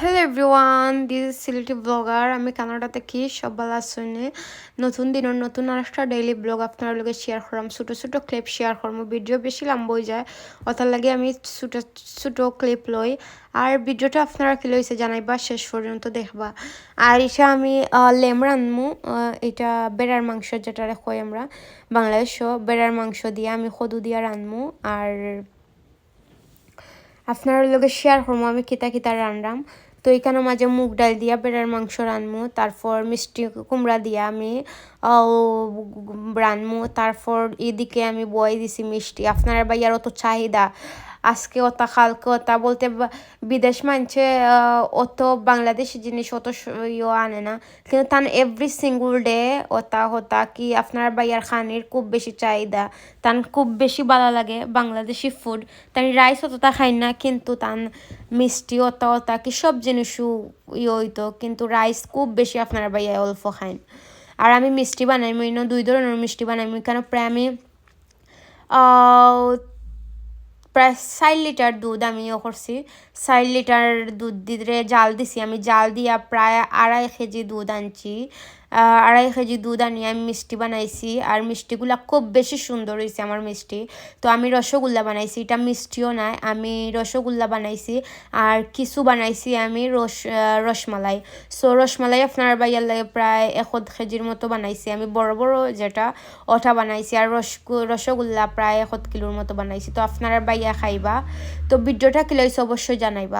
Hello everyone this is Sylheti blogger আমি Canada থেকে সব ভালো শুনে নতুন দিনের নতুন আর একটা ডেইলি ব্লগ আপনার লগে শেয়ার করলাম। ছোটো ছোটো ক্লিপ শেয়ার করব। ভিডিও বেশি লম্বা হয়ে যায় ওটার লাগে আমি ছোটো ছোটো ক্লিপ লই। আর ভিডিওটা আপনারা কি লইছে জানাইবা, শেষ পর্যন্ত দেখবা। আর এটা আমি লেম রানমু এটা বেড়ার মাংস যেটা কই আমরা। বাংলাদেশও বেড়ার মাংস দিয়ে আমি সদু দিয়ে রানমু আর আপনার লগে শেয়ার করব আমি কিতা কিতা রানরাম তো এখানে মাঝে মুগ ডাল দিয়া বেড়ার মাংস রানমু তারপর মিষ্টি কুমড়া দিয়া আমি রানমু তারপর এদিকে আমি বয় দিছি মিষ্টি। আপনার ভাইয়ার অত চাহিদা আজকে ওটা কালকে ওটা বলতে বিদেশ মানছে অত বাংলাদেশি জিনিস অত ইয়ে আনে না। কিন্তু তান এভরি সিঙ্গুল ডে ওটা হতা কি আপনার বাইয়ার খানির খুব বেশি চাহিদা। তান খুব বেশি ভালো লাগে বাংলাদেশি ফুড তান রাইস অতটা খাই না, কিন্তু তান মিষ্টি ওটা ওটা কি সব জিনিসও ইয়ে হইতো। কিন্তু রাইস খুব বেশি আপনার বাইয়া অল্প খাইন। আর আমি মিষ্টি বানাই মই দুই ধরনের মিষ্টি বানাই কেন প্রায় আমি প্রায় চার লিটার দুধ আমি ইয়ে করছি। চার লিটার দুধ দিতে জাল দিছি। আমি জাল দিয়া প্রায় আড়াই কেজি দুধ আনছি। আড়াই কেজি দুধ আনিয়ে আমি মিষ্টি বানাইছি। আর মিষ্টিগুলো খুব বেশি সুন্দর হয়েছে আমার মিষ্টি। তো আমি রসগোল্লা বানাইছি। এটা মিষ্টিও নাই আমি রসগোল্লা বানাইছি। আর কিছু বানাইছি আমি রস রসমালাই। সো রসমালাই আপনার বাইয়ার লাগে প্রায় এক কেজির মতো বানাইছি। আমি বড় বড় যেটা, ওটা বানাইছি। আর রস, রসগোল্লা প্রায় এক কিলোর মতো বানাইছি। তো আপনার বাইয়া খাইবা। তো ভিডিওটা কি অবশ্যই জানাইবা।